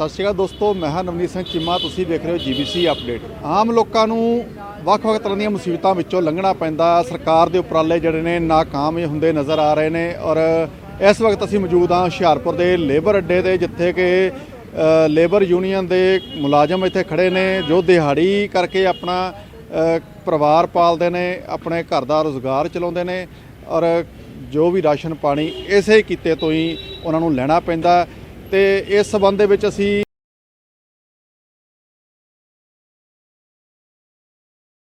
ਸਤਿ ਸ਼੍ਰੀ ਅਕਾਲ ਦੋਸਤੋ, ਮੈਂ ਹਾਂ ਨਵਨੀਤ ਸਿੰਘ ਚੀਮਾ, ਤੁਸੀਂ ਵੇਖ ਰਹੇ ਹੋ ਜੀਬੀਸੀ ਅਪਡੇਟ। ਆਮ ਲੋਕਾਂ ਨੂੰ ਵੱਖ-ਵੱਖ ਤਰ੍ਹਾਂ ਦੀਆਂ ਮੁਸੀਬਤਾਂ ਵਿੱਚੋਂ ਲੰਘਣਾ ਪੈਂਦਾ, ਸਰਕਾਰ ਦੇ ਉਪਰਾਲੇ ਜਿਹੜੇ ਨੇ ਨਾਕਾਮ ਹੁੰਦੇ ਨਜ਼ਰ ਆ ਰਹੇ ਨੇ ਔਰ ਇਸ ਵਕਤ ਅਸੀਂ ਮੌਜੂਦ ਹਾਂ ਹੁਸ਼ਿਆਰਪੁਰ ਦੇ ਲੇਬਰ ਅੱਡੇ ਦੇ ਜਿੱਥੇ ਕਿ ਲੇਬਰ ਯੂਨੀਅਨ ਦੇ ਮੁਲਾਜ਼ਮ ਇੱਥੇ ਖੜੇ ਨੇ, ਜੋ ਦਿਹਾੜੀ ਕਰਕੇ ਆਪਣਾ ਪਰਿਵਾਰ ਪਾਲਦੇ ਨੇ, ਆਪਣੇ ਘਰ ਦਾ ਰੋਜ਼ਗਾਰ ਚਲਾਉਂਦੇ ਨੇ ਔਰ ਜੋ ਵੀ ਰਾਸ਼ਨ ਪਾਣੀ ਇਸੇ ਕੀਤੇ ਤੋਂ ਹੀ ਉਹਨਾਂ ਨੂੰ ਲੈਣਾ ਪੈਂਦਾ। ਤੇ ਇਸ ਸਬੰਧ ਦੇ ਵਿੱਚ ਅਸੀਂ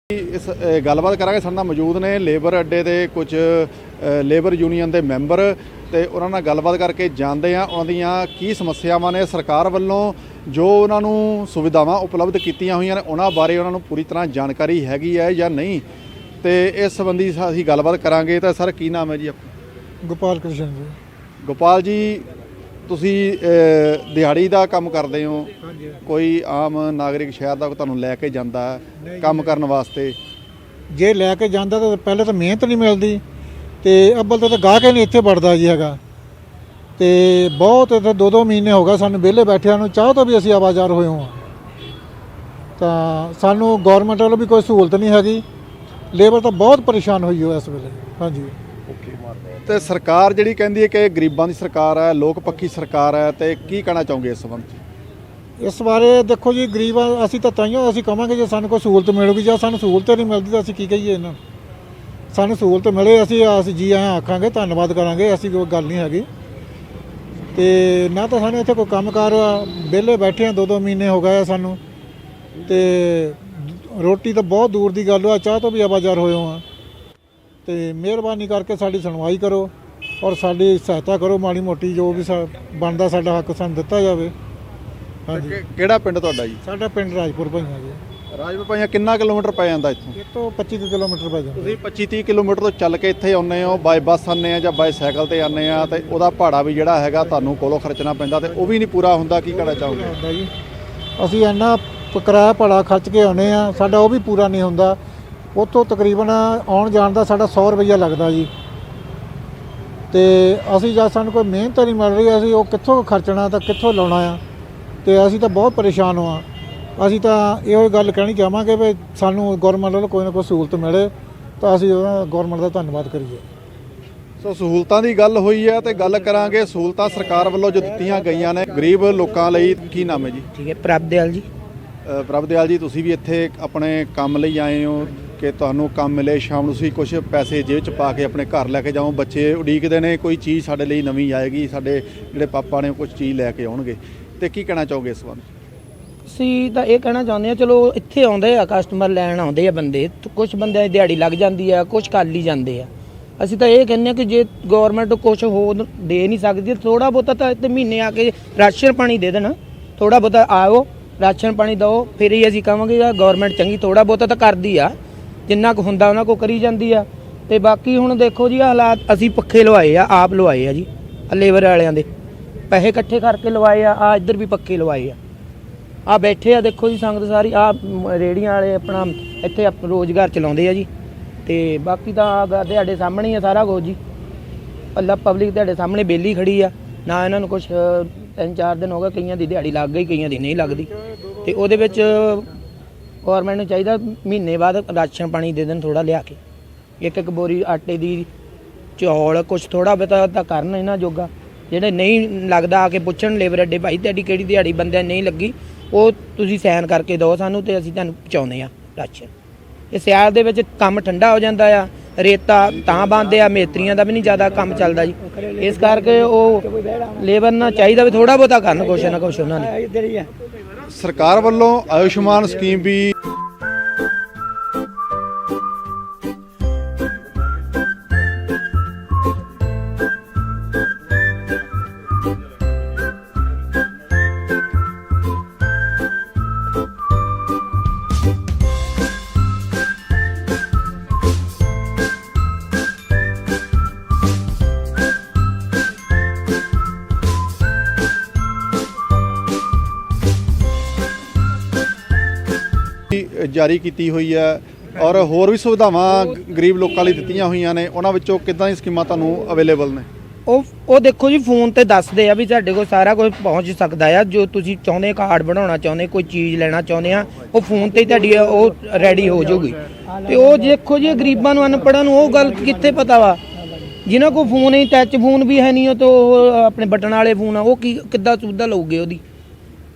ਇਸ ਗੱਲਬਾਤ ਕਰਾਂਗੇ। ਸਾਡੇ ਨਾਲ ਮੌਜੂਦ ਨੇ ਲੇਬਰ ਅੱਡੇ ਦੇ ਕੁਝ ਲੇਬਰ ਯੂਨੀਅਨ ਦੇ ਮੈਂਬਰ ਤੇ ਉਹਨਾਂ ਨਾਲ ਗੱਲਬਾਤ ਕਰਕੇ ਜਾਣਦੇ ਆ ਉਹਨਾਂ ਦੀਆਂ ਕੀ ਸਮੱਸਿਆਵਾਂ ਨੇ। ਸਰਕਾਰ ਵੱਲੋਂ ਜੋ ਉਹਨਾਂ ਨੂੰ ਸੁਵਿਧਾਵਾਂ ਉਪਲਬਧ ਕੀਤੀਆਂ ਹੋਈਆਂ ਨੇ ਉਹਨਾਂ ਬਾਰੇ ਉਹਨਾਂ ਨੂੰ ਪੂਰੀ ਤਰ੍ਹਾਂ ਜਾਣਕਾਰੀ ਹੈਗੀ ਹੈ ਜਾਂ ਨਹੀਂ? ਤੇ ਇਸ ਸੰਬੰਧੀ ਅਸੀਂ ਗੱਲਬਾਤ ਕਰਾਂਗੇ। ਤਾਂ ਸਰ ਕੀ ਨਾਮ ਹੈ ਜੀ ਆਪਣਾ? ਗੋਪਾਲ ਕ੍ਰਿਸ਼ਨ ਜੀ। ਗੋਪਾਲ ਜੀ ਤੁਸੀਂ ਦਿਹਾੜੀ ਦਾ ਕੰਮ ਕਰਦੇ ਹੋ। ਕੋਈ ਆਮ ਨਾਗਰਿਕ ਸ਼ਹਿਰ ਦਾ ਤੁਹਾਨੂੰ ਲੈ ਕੇ ਜਾਂਦਾ ਕੰਮ ਕਰਨ ਵਾਸਤੇ? ਜੇ ਲੈ ਕੇ ਜਾਂਦਾ ਤਾਂ ਪਹਿਲੇ ਤਾਂ ਮਿਹਨਤ ਨਹੀਂ ਮਿਲਦੀ ਤੇ ਅੱਬਲ ਤਾਂ ਗਾਹਕ ਹੀ ਨਹੀਂ ਇੱਥੇ ਵੜਦਾ ਜੀ ਹੈਗਾ। ਤੇ ਬਹੁਤ ਇੱਥੇ ਦੋ ਦੋ ਮਹੀਨੇ ਹੋ ਗਏ ਸਾਨੂੰ ਵਿਹਲੇ ਬੈਠਿਆਂ ਨੂੰ ਚਾਹ ਤੋਂ ਵੀ ਅਸੀਂ ਆਵਾਜ਼ਾਰ ਹੋਏ ਹਾਂ। ਤਾਂ ਸਾਨੂੰ ਗਵਰਨਮੈਂਟ ਵੱਲੋਂ ਵੀ ਕੋਈ ਸਹੂਲਤ ਨਹੀਂ ਹੈਗੀ। ਲੇਬਰ ਤਾਂ ਬਹੁਤ ਪਰੇਸ਼ਾਨ ਹੋਈ ਹੋ ਇਸ ਵੇਲੇ। ਹਾਂਜੀ। ਤੇ ਸਰਕਾਰ ਜਿਹੜੀ ਕਹਿੰਦੀ ਹੈ ਕਿ ਗਰੀਬਾਂ ਦੀ ਸਰਕਾਰ ਹੈ ਲੋਕ ਪੱਖੀ ਸਰਕਾਰ ਹੈ ਤੇ ਕੀ ਕਹਿਣਾ ਚਾਹੋਗੇ ਇਸ ਸੰਬੰਧ 'ਚ? ਇਸ ਬਾਰੇ ਦੇਖੋ ਜੀ ਗਰੀਬ ਆ, ਅਸੀਂ ਤਾਂ ਤਾਈਓ ਅਸੀਂ ਕਵਾਂਗੇ ਜੇ ਸਾਨੂੰ ਕੋਈ ਸਹੂਲਤ ਮਿਲੂਗੀ ਜਾਂ ਸਾਨੂੰ ਸਹੂਲਤ ਨਹੀਂ ਮਿਲਦੀ ਤਾਂ ਅਸੀਂ ਕੀ ਕਹੀਏ ਇਹਨਾਂ ਨੂੰ? ਸਾਨੂੰ ਸਹੂਲਤ ਮਿਲੇ ਅਸੀਂ ਅਸੀਂ ਜੀ ਆਇਆਂ ਆਖਾਂਗੇ ਧੰਨਵਾਦ ਕਰਾਂਗੇ ਅਸੀਂ ਕੋਈ ਗੱਲ ਨਹੀਂ ਹੈਗੀ। ਤੇ ਨਾ ਤਾਂ ਸਾਨੂੰ ਇੱਥੇ ਕੋਈ ਕੰਮਕਾਰ ਵਿਹਲੇ ਬੈਠੇ ਆ ਦੋ ਦੋ ਮਹੀਨੇ ਹੋ ਗਏ ਆ ਸਾਨੂੰ। ਤੇ ਰੋਟੀ ਤਾਂ ਬਹੁਤ ਦੂਰ ਦੀ ਗੱਲ ਆ ਚਾਹ ਤੋਂ ਵੀ ਆਵਾਜ਼ਾਰ ਹੋਏ ਆ। ਤੇ ਮਿਹਰਬਾਨੀ ਕਰਕੇ ਸਾਡੀ ਸੁਣਵਾਈ ਕਰੋ ਔਰ ਸਾਡੀ ਸਹਾਇਤਾ ਕਰੋ ਮਾੜੀ ਮੋਟੀ ਜੋ ਵੀ ਸਾ- ਬਣਦਾ ਸਾਡਾ ਹੱਕ ਸਾਨੂੰ ਦਿੱਤਾ ਜਾਵੇ। ਹਾਂਜੀ। ਕਿ- ਕਿਹੜਾ ਪਿੰਡ ਤੁਹਾਡਾ ਜੀ? ਸਾਡਾ ਪਿੰਡ ਰਾਜਪੁਰ ਭਾਈਆਂ ਜੀ। ਰਾਜਪੁਰ ਭਾਈਆ ਕਿੰਨਾ ਕਿਲੋਮੀਟਰ ਪੈ ਜਾਂਦਾ ਇੱਥੋਂ? ਇਹ ਤੋਂ 25 ਕੁ ਕਿਲੋਮੀਟਰ ਪੈ ਜਾਂਦਾ। ਤੁਸੀਂ 25 30 ਕਿਲੋਮੀਟਰ ਤੋਂ ਚੱਲ ਕੇ ਇੱਥੇ ਆਉਂਦੇ ਹੋ ਬਾਈ ਬੱਸ ਆਉਂਦੇ ਆ ਜਾਂ ਬਾਈ ਸਾਈਕਲ ਤੇ ਆਉਂਦੇ ਆ ਤੇ ਉਹਦਾ ਭਾੜਾ ਵੀ ਜਿਹੜਾ ਹੈਗਾ ਤੁਹਾਨੂੰ ਕੋਲੋਂ ਖਰਚਣਾ ਪੈਂਦਾ ਤੇ ਉਹ ਵੀ ਨਹੀਂ ਪੂਰਾ ਹੁੰਦਾ ਕੀ ਕਹਿਣਾ ਚਾਹੋਗੇ? ਹੁੰਦਾ ਜੀ। ਅਸੀਂ ਇੰਨਾ ਪ- ਕਿਰਾਇਆ ਭਾੜਾ ਖਰਚ ਕੇ ਆਉਨੇ ਆ ਸਾਡਾ ਉਹ ਵੀ ਪੂਰਾ ਨਹੀਂ ਹੁੰਦਾ। ਉੱਥੋਂ ਤਕਰੀਬਨ ਆਉਣ ਜਾਣ ਦਾ ਸਾਡਾ 100 ਰੁਪਈਆ ਲੱਗਦਾ ਜੀ। ਤੇ ਅਸੀਂ ਜਦ ਸਾਨੂੰ ਕੋਈ ਮਿਹਨਤ ਨਹੀਂ ਮਿਲ ਰਹੀ ਅਸੀਂ ਉਹ ਕਿੱਥੋਂ ਖਰਚਣਾ ਤਾਂ ਕਿੱਥੋਂ ਲਾਉਣਾ ਆ। ਤੇ ਅਸੀਂ ਤਾਂ ਬਹੁਤ ਪਰੇਸ਼ਾਨ ਹਾਂ ਅਸੀਂ ਤਾਂ ਇਹੋ ਗੱਲ ਕਹਿਣੀ ਚਾਹਾਂਗੇ ਵੀ ਸਾਨੂੰ ਗਵਰਨਮੈਂਟ ਵੱਲੋਂ ਕੋਈ ਨਾ ਕੋਈ ਸਹੂਲਤ ਮਿਲੇ ਤਾਂ ਅਸੀਂ ਉਹਦਾ ਗਵਰਨਮੈਂਟ ਦਾ ਧੰਨਵਾਦ ਕਰੀਏ। ਸੋ ਸਹੂਲਤਾਂ ਦੀ ਗੱਲ ਹੋਈ ਹੈ ਤੇ ਗੱਲ ਕਰਾਂਗੇ ਸਹੂਲਤਾਂ ਸਰਕਾਰ ਵੱਲੋਂ ਜੋ ਦਿੱਤੀਆਂ ਗਈਆਂ ਨੇ ਗਰੀਬ ਲੋਕਾਂ ਲਈ ਕੀ ਨਾਮ ਹੈ ਜੀ? ਠੀਕ ਹੈ ਪ੍ਰਭਦੇਲ ਜੀ। ਅ, ਪ੍ਰਭਦਿਆਲ ਜੀ ਤੁਸੀਂ ਵੀ ਇੱਥੇ ਆਪਣੇ ਕੰਮ ਲਈ ਆਏ ਹੋ। ਕਿ ਤੁਹਾਨੂੰ ਕੰਮ ਮਿਲੇ, ਸ਼ਾਮ ਨੂੰ ਤੁਸੀਂ ਕੁਝ ਪੈਸੇ ਜੇਬ 'ਚ ਪਾ ਕੇ ਆਪਣੇ ਘਰ ਲੈ ਕੇ ਜਾਓ। ਬੱਚੇ ਉਡੀਕਦੇ ਨੇ, ਕੋਈ ਚੀਜ਼ ਸਾਡੇ ਲਈ ਨਵੀਂ ਆਏਗੀ, ਸਾਡੇ ਜਿਹੜੇ ਪਾਪਾ ਨੇ ਕੁਝ ਚੀਜ਼ ਲੈ ਕੇ ਆਉਣਗੇ। ਤੇ ਕੀ ਕਹਿਣਾ ਚਾਹੋਗੇ ਇਸ ਬਾਰੇ? ਅਸੀਂ ਤਾਂ ਇਹ ਕਹਿਣਾ ਚਾਹੁੰਦੇ ਆ ਚਲੋ ਇੱਥੇ ਆਉਂਦੇ ਆ ਕਸਟਮਰ ਲੈਣ ਆਉਂਦੇ ਆ ਬੰਦੇ ਕੁਝ ਬੰਦਿਆਂ ਦੀ ਦਿਹਾੜੀ ਲੱਗ ਜਾਂਦੀ ਆ ਕੁਝ ਕੱਲ ਹੀ ਜਾਂਦੇ ਆ। ਅਸੀਂ ਤਾਂ ਇਹ ਕਹਿੰਦੇ ਆ ਕਿ ਜੇ ਗਵਰਨਮੈਂਟ ਕੁਝ ਹੋ ਦੇ ਨਹੀਂ ਸਕਦੀ ਥੋੜਾ ਬਹੁਤਾ ਤਾਂ ਇੱਥੇ ਮਹੀਨੇ ਆ ਕੇ ਰਾਸ਼ਨ ਪਾਣੀ ਦੇ ਦੇਣਾ। ਥੋੜਾ ਬਹੁਤਾ ਆਓ, ਰਾਸ਼ਨ ਪਾਣੀ ਦਿਓ, ਫਿਰ ਹੀ ਅਸੀਂ ਕਹਾਂਗੇ ਯਾਰ ਗਵਰਨਮੈਂਟ ਚੰਗੀ ਥੋੜਾ ਬਹੁਤਾ ਤਾਂ ਕਰਦੀ ਆ। ਜਿੰਨਾ ਕੁ ਹੁੰਦਾ ਉਹਨਾਂ ਕੋ ਕਰੀ ਜਾਂਦੀ ਆ। ਤੇ ਬਾਕੀ ਹੁਣ ਦੇਖੋ ਜੀ ਹਾਲਾਤ ਅਸੀਂ ਪੱਖੇ ਲਵਾਏ ਆ, ਆਪ ਲਵਾਏ ਆ ਜੀ ਲੇਬਰ ਵਾਲਿਆਂ ਦੇ। ਪੈਸੇ ਇਕੱਠੇ ਕਰਕੇ ਲਵਾਏ ਆ ਆ ਇੱਧਰ ਵੀ ਪੱਖੇ ਲਵਾਏ ਆ। ਆ ਬੈਠੇ ਆ, ਦੇਖੋ ਜੀ ਸੰਗਤ ਸਾਰੀ ਆ ਰੇੜੀਆਂ ਵਾਲੇ ਆਪਣਾ, ਇੱਥੇ ਆਪ- ਰੋਜ਼ਗਾਰ ਚਲਾਉਂਦੇ ਆ ਜੀ। ਤੇ ਬਾਕੀ ਤਾਂ ਤੁਹਾਡੇ ਸਾਹਮਣੇ ਹੀ ਆ ਸਾਰਾ ਕੁਝ ਜੀ। ਅੱਲਾ ਪਬਲਿਕ ਤੁਹਾਡੇ ਸਾਹਮਣੇ ਬੇਲੀ ਖੜੀ ਆ। ਨਾ ਇਹਨਾਂ ਨੂੰ ਕੁਝ ਤਿੰਨ ਚਾਰ ਦਿਨ ਹੋ ਗਏ ਕਈਆਂ ਦੀ ਦਿਹਾੜੀ ਲੱਗ ਗਈ, ਕਈਆਂ ਦੀ ਨਹੀਂ ਲੱਗਦੀ। ਤੇ ਉਹਦੇ ਵਿੱਚ ਗਵਰਨਮੈਂਟ ਨੂੰ ਚਾਹੀਦਾ ਮਹੀਨੇ ਬਾਅਦ ਰਾਸ਼ਨ ਪਾਣੀ ਦੇ ਦੇਣ ਥੋੜਾ ਲਿਆ ਕੇ। ਇੱਕ ਇੱਕ ਬੋਰੀ ਆਟੇ ਦੀ ਚੌਲ ਕੁਝ ਥੋੜਾ ਬਹੁਤਾ ਤਾਂ ਕਰਨ ਇਹਨਾਂ ਜੋਗਾ। ਜਿਹੜੇ ਨਹੀਂ ਲੱਗਦਾ ਆ ਕੇ ਪੁੱਛਣ, ਲੇਬਰ ਅੱਡੇ ਭਾਈ ਤੁਹਾਡੀ ਕਿਹੜੀ ਦਿਹਾੜੀ ਬੰਦਿਆਂ ਨਹੀਂ ਲੱਗੀ, ਉਹ ਤੁਸੀਂ ਸਾਈਨ ਕਰਕੇ ਦਿਓ ਸਾਨੂੰ ਤੇ ਅਸੀਂ ਤੁਹਾਨੂੰ ਪਹੁੰਚਾਉਂਦੇ ਆ ਰਾਸ਼ਨ। ਇਹ ਸਿਆਲ ਦੇ ਵਿੱਚ ਕੰਮ ਠੰਡਾ ਹੋ ਜਾਂਦਾ ਆ, ਰੇਤਾ ਤਾਂ ਬੰਦੇ ਆ ਮੇਤਰੀਆਂ ਦਾ ਵੀ ਨਹੀਂ ਜ਼ਿਆਦਾ ਕੰਮ ਚੱਲਦਾ ਜੀ। ਇਸ ਕਰਕੇ ਉਹ ਲੇਬਰ ਨਾਲ ਚਾਹੀਦਾ ਵੀ ਥੋੜਾ ਬਹੁਤਾ ਕਰਨ ਕੁਛ ਨਾ ਕੁਛ ਉਹਨਾਂ ਨੇ। ਸਰਕਾਰ ਵੱਲੋਂ ਆਯੁਸ਼ਮਾਨ ਸਕੀਮ ਵੀ ਜਾਰੀ ਕੀਤੀ ਹੋਈ ਹੈ ਔਰ ਹੋਰ ਵੀ ਸੁਵਿਧਾਵਾਂ ਗਰੀਬ ਲੋਕਾਂ ਲਈ ਦਿੱਤੀਆਂ ਹੋਈਆਂ ਨੇ, ਉਹਨਾਂ ਵਿੱਚੋਂ ਕਿੱਦਾਂ ਦੀ ਸਕੀਮਾਂ ਤੁਹਾਨੂੰ ਅਵੇਲੇਬਲ ਨੇ? ਉਹ ਉਹ ਦੇਖੋ ਜੀ ਫੋਨ ਤੇ ਦੱਸਦੇ ਆ ਵੀ ਸਾਡੇ ਕੋਲ ਸਾਰਾ ਕੁਝ ਪਹੁੰਚ ਸਕਦਾ ਆ। ਜੋ ਤੁਸੀਂ ਚਾਹੁੰਦੇ ਕਾਰਡ ਬਣਾਉਣਾ ਚਾਹੁੰਦੇ, ਕੋਈ ਚੀਜ਼ ਲੈਣਾ ਚਾਹੁੰਦੇ ਆ, ਉਹ ਫੋਨ ਤੇ ਤੁਹਾਡੀ ਉਹ ਰੈਡੀ ਹੋ ਜਾਊਗੀ। ਤੇ ਉਹ ਦੇਖੋ ਜੀ ਗਰੀਬਾਂ ਨੂੰ, ਅਨਪੜ੍ਹਾਂ ਨੂੰ ਉਹ ਗੱਲ ਕਿੱਥੇ ਪਤਾ ਵਾ? ਜਿਨ੍ਹਾਂ ਕੋਲ ਫੋਨ ਹੀ ਟੱਚ ਫੋਨ ਵੀ ਹੈ ਨਹੀਂ, ਉਹ ਤੋਂ ਆਪਣੇ ਬਟਨ ਵਾਲੇ ਫੋਨ ਆ, ਉਹ ਕੀ, ਕਿੱਦਾਂ ਸੁਵਿਧਾ ਲਊਗੇ ਉਹਦੀ?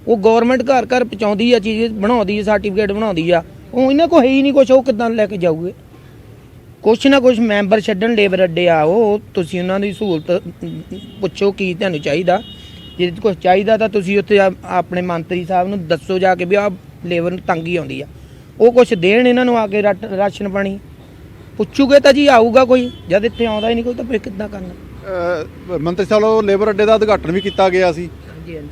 ਉਹ ਗਵਰਨਮੈਂਟ ਘਰ ਘਰ ਪਹੁੰਚਾਉਂਦੀ ਆ, ਚੀਜ਼ ਬਣਾਉਂਦੀ ਆ ਸਰਟੀਫਿਕੇਟ ਬਣਾਉਂਦੀ ਆ। ਉਹ ਇਹਨਾਂ ਕੋਲ ਹੈ ਹੀ ਨਹੀਂ ਕੁਝ ਉਹ ਕਿੱਦਾਂ ਲੈ ਕੇ ਜਾਊਗੇ? ਕੁਛ ਨਾ ਕੁਛ ਮੈਂਬਰ ਛੱਡਣ ਲੇਬਰ ਅੱਡੇ ਆਓ ਤੁਸੀਂ ਉਹਨਾਂ ਦੀ ਸਹੂਲਤ, ਪੁੱਛੋ ਕੀ ਤੁਹਾਨੂੰ ਚਾਹੀਦਾ। ਜੇ ਕੁਝ ਚਾਹੀਦਾ ਤਾਂ ਤੁਸੀਂ ਉੱਥੇ ਆਪਣੇ ਮੰਤਰੀ ਸਾਹਿਬ ਨੂੰ ਦੱਸੋ ਜਾ ਕੇ ਵੀ ਆ ਲੇਬਰ ਨੂੰ ਤੰਗੀ ਆਉਂਦੀ ਆ। ਉਹ ਕੁਛ ਦੇਣ ਇਹਨਾਂ ਨੂੰ ਆ ਕੇ ਰਾਸ਼ਨ ਪਾਣੀ। ਪੁੱਛੂਗੇ ਤਾਂ ਜੀ ਆਊਗਾ ਕੋਈ, ਜਦ ਇੱਥੇ ਆਉਂਦਾ ਹੀ ਨਹੀਂ ਕੋਈ, ਤਾਂ ਫਿਰ ਕਿੱਦਾਂ ਕਰਨਾ? ਮੰਤਰੀ ਸਾਹਿਬ ਲੇਬਰ ਅੱਡੇ ਦਾ ਉਦਘਾਟਨ ਵੀ ਕੀਤਾ ਗਿਆ ਸੀ।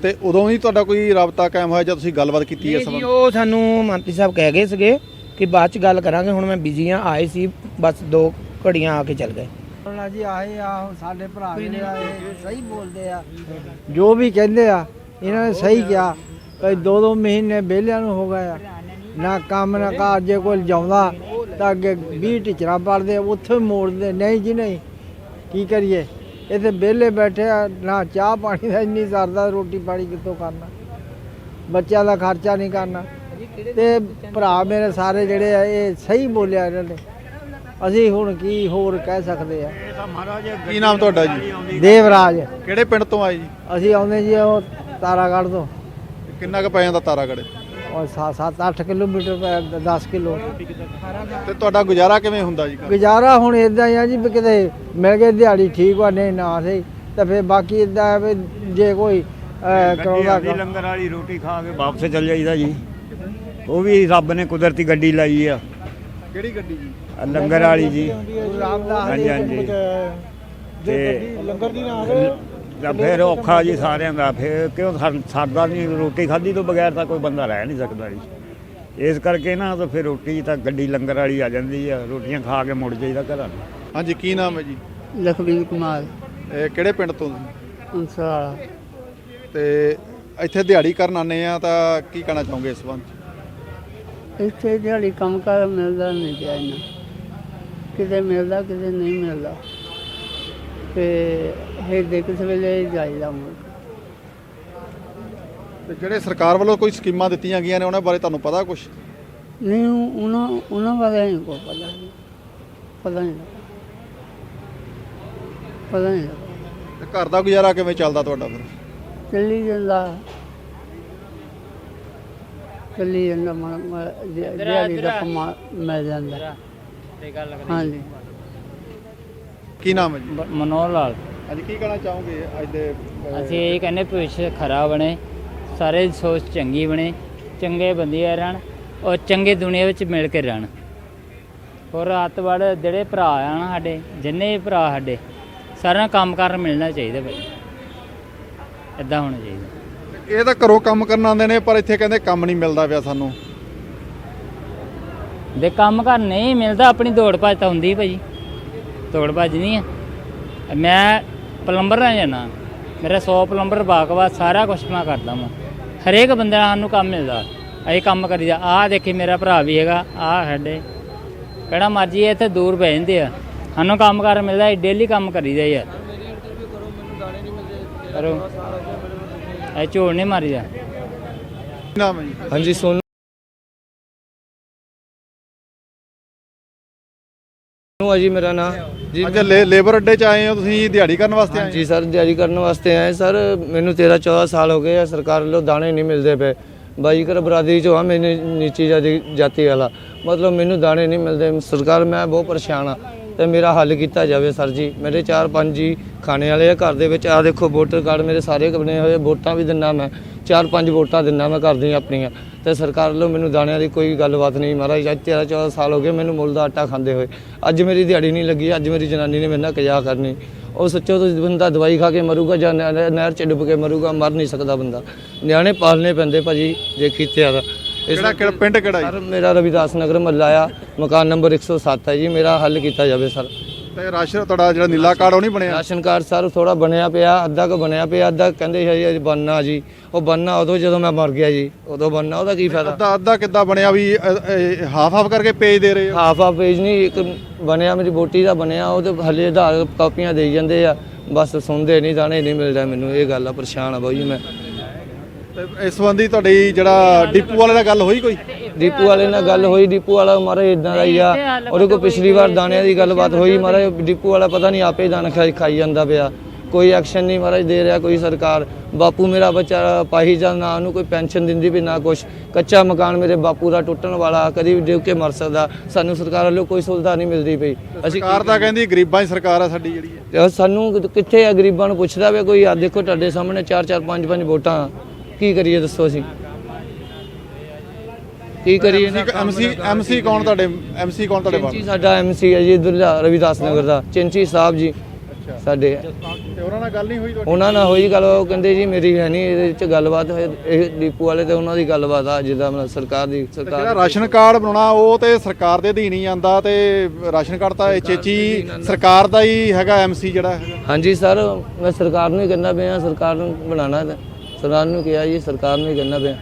ਤੇ ਉਦੋਂ ਹੀ ਤੁਹਾਡਾ ਕੋਈ ਰਾਬਤਾ ਕਾਇਮ ਹੋਇਆ ਜਦ ਤੁਸੀਂ ਗੱਲਬਾਤ ਕੀਤੀ ਇਸ ਜੀ ਸੰਬੰਧ? ਉਹ ਸਾਨੂੰ ਮੰਤਰੀ ਸਾਹਿਬ ਕਹਿ ਗਏ ਸੀਗੇ ਕਿ ਬਾਅਦ ਚ ਗੱਲ ਕਰਾਂਗੇ ਹੁਣ ਮੈਂ ਬਿਜ਼ੀ ਆ ਆਏ ਸੀ ਬਸ ਦੋ ਘੜੀਆਂ ਆ ਕੇ ਚੱਲ ਗਏ। ਉਹਨਾਂ ਜੀ ਆਏ ਆ ਹੁਣ ਸਾਡੇ ਭਰਾ ਜਿਹੜੇ ਆਏ ਸਹੀ ਬੋਲਦੇ ਆ। ਜੋ ਵੀ ਕਹਿੰਦੇ ਆ ਇਹਨਾਂ ਨੇ ਸਹੀ ਕਿਹਾ। ਕਈ ਦੋ ਦੋ ਮਹੀਨੇ ਵਿਹਲਿਆਂ ਨੂੰ ਹੋ ਗਏ ਆ ਨਾ ਕੰਮ ਨਾ ਕਾਰ ਜੇ ਕੋਈ ਜਾਉਂਦਾ ਤਾਂ ਅੱਗੇ 20 ਟੀਚਰਾਂ ਪੜਦੇ ਉੱਥੇ ਮੋੜਦੇ। ਨਹੀਂ ਜੀ ਨਹੀਂ। ਕੀ ਕਰੀਏ? ਇੱਥੇ ਵਿਹਲੇ ਬੈਠੇ ਆ ਨਾ ਚਾਹ ਪਾਣੀ ਦਾ ਇੰਨੀ ਸਰਦਾ ਰੋਟੀ ਪਾਣੀ ਕਿੱਥੋਂ ਕਰਨਾ? ਬੱਚਿਆਂ ਦਾ ਖਰਚਾ ਨਹੀਂ ਕਰਨਾ। ਤੇ ਭਰਾ ਮੇਰੇ ਸਾਰੇ ਜਿਹੜੇ ਆ ਇਹ ਸਹੀ ਬੋਲਿਆ ਇਹਨਾਂ ਨੇ। ਅਸੀਂ ਹੁਣ ਕੀ ਹੋਰ ਕਹਿ ਸਕਦੇ ਆ? ਕੀ ਨਾਮ ਤੁਹਾਡਾ ਜੀ? ਦੇਵਰਾਜ। ਕਿਹੜੇ ਪਿੰਡ ਤੋਂ ਆਏ ਜੀ? ਅਸੀਂ ਆਉਂਦੇ ਜੀ ਉਹ ਤਾਰਾਗੜ੍ਹ ਤੋਂ। ਕਿੰਨਾ ਕੁ ਪੈ ਜਾਂਦਾ ਤਾਰਾਗੜ੍ਹ ਔਰ 7-8 ਕਿਲੋਮੀਟਰ ਪੈ 10 ਕਿਲੋ। ਤੇ ਤੁਹਾਡਾ ਗੁਜ਼ਾਰਾ ਕਿਵੇਂ ਹੁੰਦਾ ਜੀ? ਗੁਜ਼ਾਰਾ ਹੁਣ ਇਦਾਂ ਹੀ ਆ ਜੀ ਵੀ ਕਿਤੇ ਮਿਲ ਗਏ ਦਿਹਾੜੀ ਠੀਕ ਵਾ ਨਹੀਂ ਨਾ ਸਹੀ ਤਾਂ ਫਿਰ ਬਾਕੀ ਇਦਾਂ ਵੀ ਜੇ ਕੋਈ ਕਰਾਉਂਦਾ ਲੰਗਰ ਵਾਲੀ ਰੋਟੀ ਖਾ ਕੇ ਵਾਪਸ ਚੱਲ ਜਾਈਦਾ ਜੀ। ਉਹ ਵੀ ਰੱਬ ਨੇ ਕੁਦਰਤੀ ਗੱਡੀ ਲਾਈ ਆ। ਕਿਹੜੀ ਗੱਡੀ ਜੀ? ਲੰਗਰ ਵਾਲੀ ਜੀ। ਰਾਮਦਾਸ ਹਾਂਜੀ ਹਾਂਜੀ। ਜੇ ਤੇ- ਗੱਡੀ ਲੰਗਰ ਦੀ ਨਾ ਆਵੇ ਤਾਂ ਫਿਰ ਔਖਾ ਜੀ ਸਾਰਿਆਂ ਦਾ ਫਿਰ ਕਿਉਂ ਸਾ- ਸਰਦਾ ਨਹੀਂ ਰੋਟੀ ਖਾਧੀ ਤੋਂ ਬਗੈਰ ਤਾਂ ਕੋਈ ਬੰਦਾ ਰਹਿ ਨਹੀਂ ਸਕਦਾ ਜੀ। ਇਸ ਕਰਕੇ ਨਾ ਤਾਂ ਫਿਰ ਰੋਟੀ ਤਾਂ ਗੱਡੀ ਲੰਗਰ ਵਾਲੀ ਆ ਜਾਂਦੀ ਆ ਰੋਟੀਆਂ ਖਾ ਕੇ ਮੁੜ ਜਾਈਦਾ ਘਰਾਂ ਨੂੰ। ਹਾਂਜੀ ਕੀ ਨਾਮ ਹੈ ਜੀ? ਲਖਵੀਰ ਕੁਮਾਰ। ਇਹ ਕਿਹੜੇ ਪਿੰਡ ਤੋਂ ਤੁਸੀਂ? ਅੰਸਰਾਲਾ ਤੇ ਇੱਥੇ ਦਿਹਾੜੀ ਕਰਨ ਆਨੇ ਆ ਤਾਂ ਕੀ ਕਹਿਣਾ ਚਾਹੋਗੇ ਇਸ ਸੰਬੰਧ 'ਚ? ਇੱਥੇ ਦਿਹਾੜੀ ਕੰਮ ਕਰ ਮਿਲਦਾ ਨਹੀਂ ਪਿਆ ਇੰਨਾ। ਕਿਤੇ ਮਿਲਦਾ ਕਿਤੇ ਨਹੀਂ ਮਿਲਦਾ। ਤੇ ਇਹ ਦੇ ਕਿਸ ਵੇਲੇ ਜਾਈਦਾ ਮੁੜ ਤੇ ਜਿਹੜੇ ਸਰਕਾਰ ਵੱਲੋਂ ਕੋਈ ਸਕੀਮਾਂ ਦਿੱਤੀਆਂ ਗਈਆਂ ਨੇ ਉਹਨਾਂ ਬਾਰੇ ਤੁਹਾਨੂੰ ਪਤਾ ਕੁਝ ਨਹੀਂ ਉਹ- ਉਹਨਾਂ ਉਹਨਾਂ ਬਾਰੇ ਨਹੀਂ ਕੋਈ ਪਤਾ ਨਹੀਂ ਪਤਾ ਨਹੀਂ ਲੱਗਾ। ਪਤਾ ਨਹੀਂ ਲੱਗਾ। ਤੇ ਘਰ ਦਾ ਗੁਜ਼ਾਰਾ ਕਿਵੇਂ ਚੱਲਦਾ ਤੁਹਾਡਾ ਫਿਰ? ਚੱਲੀ ਜਾਂਦਾ। ਚੱਲੀ ਜਾਂਦਾ ਮਨ- ਮਨ- ਦਿਹਾ- ਦਿਹਾੜੀ ਦਾ ਕਮਾ ਮਿਲ ਜਾਂਦਾ। ਹਾਂਜੀ। ਕੀ ਨਾਮ ਹੈ ਜੀ? ਮਨੋਹਰ ਲਾਲ। ਅੱਜ ਕੀ ਕਹਿਣਾ ਚਾਹੋਗੇ ਅੱਜ ਦੇ ਅਹ, ਅਸੀਂ ਇਹ ਕਹਿੰਦੇ ਭਵਿੱਖ ਖਰਾ ਬਣੇ ਸਾਰੇ ਦੀ ਸੋਚ ਚੰਗੀ ਬਣੇ ਚੰਗੇ ਬੰਦੇ ਰਹਿਣ ਔਰ ਚੰਗੇ ਦੁਨੀਆ ਵਿੱਚ ਮਿਲ ਕੇ ਰਹਿਣ। ਔਰ ਅੱਤਵਾੜ ਜਿਹੜੇ ਭਰਾ ਆ ਨਾ ਸਾਡੇ ਜਿੰਨੇ ਵੀ ਭਰਾ ਸਾਡੇ ਸਾਰਿਆਂ ਨੂੰ ਕੰਮ ਕਰਨ ਮਿਲਣਾ ਚਾਹੀਦਾ ਭਾਈ ਇਦਾਂ ਹੋਣਾ ਚਾਹੀਦਾ। ਇਹ ਤਾਂ ਘਰੋਂ ਕੰਮ ਕਰਨ ਆਉਂਦੇ ਨੇ ਪਰ ਇੱਥੇ ਕਹਿੰਦੇ ਕੰਮ ਨਹੀਂ ਮਿਲਦਾ ਪਿਆ ਸਾਨੂੰ। ਦੇ ਕੰਮ ਕਰ ਨਹੀਂ ਮਿਲਦਾ ਆਪਣੀ ਦੌੜ ਭੱਜ ਤਾਂ ਹੁੰਦੀ ਭਾਈ ਦੌੜ ਭੱਜ ਨਹੀਂ ਆ। ਮੈਂ ਪਲੰਬਰ ਆ ਜਾਣਾ ਮੇਰਾ 100 ਪਲੰਬਰ ਬਾਕਵਾ ਸਾਰਾ ਕੁਝ ਮੈਂ ਕਰਦਾ ਮੈਂ ਹਰੇਕ ਬੰਦੇ ਨਾਲ ਸਾਨੂੰ ਕੰਮ ਮਿਲਦਾ। ਅਸੀਂ ਕੰਮ ਕਰੀਦਾ। ਆਹ ਦੇਖੀ ਮੇਰਾ ਭਰਾ ਵੀ ਹੈਗਾ, ਆਹ ਸਾਡੇ। ਕਿਹੜਾ ਮਰਜ਼ੀ ਇੱਥੇ ਦੂਰ ਬਹਿ ਜਾਂਦੇ ਆ। ਸਾਨੂੰ ਕੰਮ ਕਰ ਮਿਲਦਾ ਡੇਲੀ ਕੰਮ ਕਰੀਦਾ ਯਾਰ ਕਰੋ। ਇਹ ਝੋੜ ਨਹੀਂ ਮਾਰੀਦਾ। ਨਾਮ ਜੀ ਹਾਂਜੀ ਸੋਨੂੰ ਆ ਜੀ ਮੇਰਾ ਨਾਮ ਜੀ। ਅੱਜ ਲੇ- ਲੇਬਰ ਅੱਡੇ 'ਚ ਆਏ ਹੋ ਤੁਸੀਂ ਦਿਹਾੜੀ ਕਰਨ ਵਾਸਤੇ ਆਏ ਹਾਂਜੀ ਸਰ ਤਿਆਰੀ ਕਰਨ ਵਾਸਤੇ ਆਏ ਸਰ ਮੈਨੂੰ 13 14 ਸਾਲ ਹੋ ਗਏ ਆ ਸਰਕਾਰ ਵੱਲੋਂ ਦਾਣੇ ਨਹੀਂ ਮਿਲਦੇ ਪਏ। ਬਾਈ ਕਰ ਬਰਾਦਰੀ ਚੋਂ ਆ ਮੈਨੂੰ ਨੀਚੀ ਜਾਤੀ ਜਾਤੀ ਵਾਲਾ। ਮਤਲਬ ਮੈਨੂੰ ਦਾਣੇ ਨਹੀਂ ਮਿਲਦੇ। ਸਰਕਾਰ ਮੈਂ ਬਹੁਤ ਪਰੇਸ਼ਾਨ ਆ। ਤੇ ਮੇਰਾ ਹੱਲ ਕੀਤਾ ਜਾਵੇ ਸਰ ਜੀ। ਮੇਰੇ 4-5 ਜੀ ਖਾਣੇ ਵਾਲੇ ਆ ਘਰ ਦੇ ਵਿੱਚ। ਆ ਦੇਖੋ ਵੋਟਰ ਕਾਰਡ ਮੇਰੇ ਸਾਰੇ ਬਣੇ ਹੋਏ ਵੋਟਾਂ ਵੀ ਦਿੰਦਾ ਮੈਂ। 4-5 ਵੋਟਾਂ ਦਿੰਦਾ ਮੈਂ ਘਰ ਦੀਆਂ ਆਪਣੀਆਂ। ਤੇ ਸਰਕਾਰ ਵੱਲੋਂ ਮੈਨੂੰ ਦਾਣਿਆਂ ਦੀ ਕੋਈ ਗੱਲਬਾਤ ਨਹੀਂ ਮਹਾਰਾਜ ਅੱਜ 13 14 ਸਾਲ ਹੋ ਗਏ ਮੈਨੂੰ ਮੁੱਲ ਦਾ ਆਟਾ ਖਾਂਦੇ ਹੋਏ। ਅੱਜ ਮੇਰੀ ਦਿਹਾੜੀ ਨਹੀਂ ਲੱਗੀ ਅੱਜ ਮੇਰੀ ਜਨਾਨੀ ਨੇ ਮੇਰੇ ਨਾਲ ਕਿਆ ਕਰਨੀ। ਉਹ ਸੱਚੋ ਤੋਂ ਬੰਦਾ ਦਵਾਈ ਖਾ ਕੇ ਮਰੂਗਾ ਜਾਂ ਨਹਿ- ਨਹਿਰ ਚ ਡੁੱਬ ਕੇ ਮਰੂਗਾ ਮਰ ਨਹੀਂ ਸਕਦਾ ਬੰਦਾ। ਨਿਆਣੇ ਪਾਲਨੇ ਪੈਂਦੇ ਭਾਜੀ ਜੇ ਕੀਤੇ ਆ ਕਿਹੜਾ ਕਿਹੜਾ ਪਿੰਡ ਕਿਹੜਾ ਸਰ ਮੇਰਾ ਰਵਿਦਾਸ ਨਗਰ ਮਹੱਲਾ ਆ ਮਕਾਨ ਨੰਬਰ 107 ਹੈ ਜੀ ਮੇਰਾ ਹੱਲ ਕੀਤਾ ਜਾਵੇ ਸਰ। ਤੇ ਰਾਸ਼ਨ ਤੁਹਾਡਾ ਜਿਹੜਾ ਨੀਲਾ ਕਾਰਡ ਉਹ ਨਹੀਂ ਬਣਿਆ? ਰਾਸ਼ਨ ਕਾਰਡ ਸਰ ਥੋੜਾ ਬਣਿਆ ਪਿਆ ਅੱਧਾ ਕੁ ਬਣਿਆ ਪਿਆ ਅੱਧਾ ਕਹਿੰਦੇ ਹੈ ਜੀ ਬਣਨਾ ਜੀ। ਉਹ ਬਣਨਾ ਉਦੋਂ ਜਦੋਂ ਮੈਂ ਮਰ ਗਿਆ ਜੀ ਉਦੋਂ ਬਣਨਾ ਉਹਦਾ ਕੀ ਫਾਇਦਾ? ਅੱਧਾ ਅੱਧਾ ਕਿੱਦਾਂ ਬਣਿਆ ਵੀ ਹਾਫ ਹਾਫ ਕਰਕੇ ਪੇਜ ਦੇ ਰਹੇ ਹੋ? ਹਾਫ ਆ ਪੇਜ ਨਹੀਂ ਇੱਕ ਬਣਿਆ ਮੇਰੀ ਬੋਟੀ ਦਾ ਬਣਿਆ ਉਹ ਤੇ ਹਲੇ ਆਧਾਰ ਕਾਪੀਆਂ ਦੇਈ ਜਾਂਦੇ ਆ। ਬਸ ਸੁਣਦੇ ਨਹੀਂ ਦਾਣੇ ਨਹੀਂ ਮਿਲਦਾ ਮੈਨੂੰ ਇਹ ਗੱਲ ਆ ਪਰੇਸ਼ਾਨ ਆ ਬਾਈ ਮੈਂ। ਇਸ ਸੰਬੰਧੀ ਤੁਹਾਡੀ ਜਿਹੜਾ ਡਿਪੂ ਵਾਲੇ ਨਾਲ ਗੱਲ ਹੋਈ ਕੋਈ? ਦੀਪੂ ਵਾਲੇ ਨਾਲ ਗੱਲ ਹੋਈ ਦੀਪੂ ਵਾਲਾ ਮਾਰੇ ਇਦਾਂ ਦਾ ਹੀ ਆ। ਉਹਦੇ ਕੋਲ ਪਿਛਲੀ ਵਾਰ ਦਾਣਿਆਂ ਦੀ ਗੱਲਬਾਤ ਹੋਈ ਮਾਰੇ ਦੀਪੂ ਵਾਲਾ ਪਤਾ ਨਹੀਂ ਆਪੇ ਦਾਣਾ ਖਾਈ ਖਾਈ ਜਾਂਦਾ ਪਿਆ। ਕੋਈ ਐਕਸ਼ਨ ਨਹੀਂ ਮਹਾਰਾਜ ਦੇ ਰਿਹਾ ਕੋਈ ਸਰਕਾਰ। ਬਾਪੂ ਮੇਰਾ ਬੱਚਾ ਪਾਹੀ ਜਾਂ ਨਾ ਉਹਨੂੰ ਕੋਈ ਪੈਨਸ਼ਨ ਦਿੰਦੀ ਵੀ ਨਾ ਕੁਛ। ਕੱਚਾ ਮਕਾਨ ਮੇਰੇ ਬਾਪੂ ਦਾ ਟੁੱਟਣ ਵਾਲਾ ਕਦੀ ਵੀ ਡਿੱਗ ਕੇ ਮਰ ਸਕਦਾ। ਸਾਨੂੰ ਸਰਕਾਰ ਵੱਲੋਂ ਕੋਈ ਸੁਵਿਧਾ ਨਹੀਂ ਮਿਲਦੀ ਪਈ। ਅਸੀਂ ਸਰਕਾਰ ਤਾਂ ਕਹਿੰਦੀ ਗਰੀਬਾਂ ਦੀ ਸਰਕਾਰ ਆ ਸਾਡੀ ਜਿਹੜੀ ਹੈ। ਤੇ ਸਾਨੂੰ ਕਿੱਥੇ ਆ ਗਰੀਬਾਂ ਨੂੰ ਪੁੱਛਦਾ ਵੇ ਕੋਈ? ਆ ਦੇਖੋ ਤੁਹਾਡੇ ਸਾਹਮਣੇ 4 4 5 5 ਵੋਟਾਂ। ਕੀ ਕਰੀਏ ਦੱਸੋ ਅਸੀਂ? ਕੀ ਕਰੀਏ ਨਾ? ਐਮਸੀ ਐਮਸੀ ਕੌਣ ਤੁਹਾਡੇ ਐਮਸੀ ਕੌਣ ਤੁਹਾਡੇ ਚਿੰਚੀ ਸਾਡਾ ਐਮਸੀ ਹੈ ਜੀ ਇਧਰ ਰਵਿਦਾਸ ਨਗਰ ਦਾ। ਚਿੰਚੀ ਸਾਹਿਬ ਜੀ ਸਾਡੇ। ਤੇ ਉਹਨਾਂ ਨਾਲ ਗੱਲ ਨਹੀਂ ਹੋਈ ਤੁਹਾਡੀ? ਉਹਨਾਂ ਨਾਲ ਹੋਈ ਗੱਲ ਉਹ ਕਹਿੰਦੇ ਜੀ ਮੇਰੀ ਹੈ ਨਹੀਂ ਇਹਦੇ ਵਿੱਚ ਗੱਲਬਾਤ ਹੋਈ ਇਹ ਡੀਪੂ ਵਾਲੇ ਤੇ ਉਹਨਾਂ ਦੀ ਗੱਲਬਾਤ ਆ ਜਿੱਦਾਂ ਮਤਲਬ ਸਰਕਾਰ ਦੀ ਜਿਹੜਾ ਸਰਕਾਰ ਰਾਸ਼ਨ ਕਾਰਡ ਬਣਾਉਣਾ ਉਹ ਤੇ ਸਰਕਾਰ ਦੇ ਅਧੀਨ ਹੀ ਆਂਦਾ ਤੇ ਰਾਸ਼ਨ ਕਾਰਡ ਤਾਂ ਇਹ ਚੇਚੀ ਸਰਕਾਰ ਦਾ ਹੀ ਹੈਗਾ ਐਮਸੀ ਜਿਹੜਾ ਹਾਂਜੀ ਸਰ ਮੈਂ ਸਰਕਾਰ ਨੂੰ ਹੀ ਕਹਿੰਦਾ ਪਿਆ ਸਰਕਾਰ ਨੂੰ ਬਣਾਉਣਾ ਸਰਕਾਰ ਨੂੰ ਕਿਹਾ ਜੀ ਸਰਕਾਰ ਨੂੰ ਹੀ ਕਹਿੰਦਾ ਪਿਆ।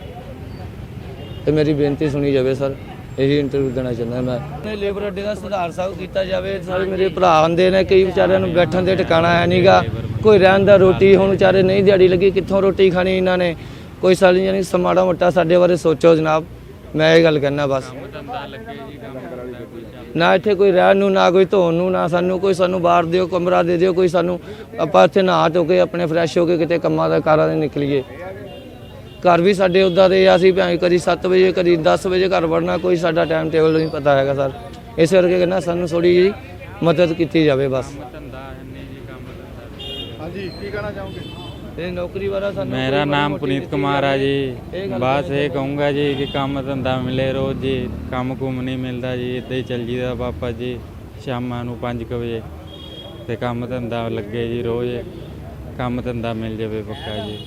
ਤੇ ਮੇਰੀ ਬੇਨਤੀ ਸੁਣੀ ਜਾਵੇ ਸਰ ਇਹੀ ਇੰਟਰਵਿਊ ਦੇਣਾ ਚਾਹੁੰਦਾ ਮੈਂ। ਲੇਬਰ ਅੱਡੇ ਦਾ ਸੁਧਾਰ ਸਾਹਿਬ ਕੀਤਾ ਜਾਵੇ ਸਾਰੇ ਮੇਰੇ ਭਰਾ ਆਂਦੇ ਨੇ ਕਈ ਵਿਚਾਰਿਆਂ ਨੂੰ ਬੈਠਣ ਦੇ ਟਿਕਾਣਾ ਹੈ ਨਹੀਂਗਾ ਕੋਈ ਰਹਿਣ ਦਾ ਰੋਟੀ ਹੁਣ ਵਿਚਾਰੇ ਨਹੀਂ ਦਿਹਾੜੀ ਲੱਗੀ ਕਿੱਥੋਂ ਰੋਟੀ ਖਾਣੀ ਇਹਨਾਂ ਨੇ? ਕੋਈ ਸਾਲੀ ਜਾਨੀ ਸਮਾੜਾ ਮੋਟਾ ਸਾਡੇ ਬਾਰੇ ਸੋਚੋ ਜਨਾਬ। ਮੈਂ ਇਹ ਗੱਲ ਕਹਿਣਾ ਬਸ। ਨਾ ਇੱਥੇ ਕੋਈ ਰਹਿਣ ਨੂੰ ਨਾ ਕੋਈ ਧੋਣ ਨੂੰ ਨਾ ਸਾਨੂੰ ਕੋਈ ਸਾਨੂੰ ਬਾਹਰ ਦਿਓ ਕਮਰਾ ਦੇ ਦਿਓ ਕੋਈ ਸਾਨੂੰ ਆਪਾਂ ਇੱਥੇ ਨਹਾ ਧੋ ਕੇ ਆਪਣੇ ਫਰੈਸ਼ ਹੋ ਕੇ ਕਿਤੇ ਕੰਮਾਂ ਦਾ ਕਾਰਾਂ ਦੇ ਨਿਕਲੀਏ। ਘਰ ਵੀ ਸਾਡੇ ਉਦਾਂ ਦੇ ਆ ਅਸੀਂ ਭਾਵੇਂ ਕਦੀ 7 ਵਜੇ ਕਦੀ 10 ਵਜੇ ਘਰ ਵੜਨਾ ਕੋਈ ਸਾਡਾ ਟਾਈਮ ਟੇਬਲ ਨਹੀਂ ਪਤਾ ਹੈਗਾ ਸਰ। ਇਸ ਕਰਕੇ ਕਹਿੰਦਾ ਸਾਨੂੰ ਥੋੜੀ ਜਿਹੀ ਮਦਦ ਕੀਤੀ ਜਾਵੇ ਬਸ। ਹਾਂਜੀ ਕੀ ਕਹਿਣਾ ਚਾਹੋਗੇ? ਇਹ ਨੌਕਰੀ ਵਾਲਾ ਸਾਨੂੰ ਮੇਰਾ ਨਾਮ ਪੁਨੀਤ ਕੁਮਾਰ ਆ ਜੀ। ਬਸ ਇਹ ਕਹੂੰਗਾ ਜੀ ਕਿ ਕੰਮ ਧੰਦਾ ਮਿਲੇ ਰੋਜ਼ ਜੀ ਕੰਮ ਕੁਮ ਨਹੀਂ ਮਿਲਦਾ ਜੀ ਇੱਦਾਂ ਹੀ ਚੱਲ ਜੀਦਾ ਪਾਪਾ ਜੀ ਸ਼ਾਮਾਂ ਨੂੰ 5 ਵਜੇ ਤੇ ਕੰਮ ਧੰਦਾ ਲੱਗੇ ਜੀ ਰੋਜ਼। ਕੰਮ ਧੰਦਾ ਮਿਲ ਜਾਵੇ ਪੱਕਾ ਜੀ।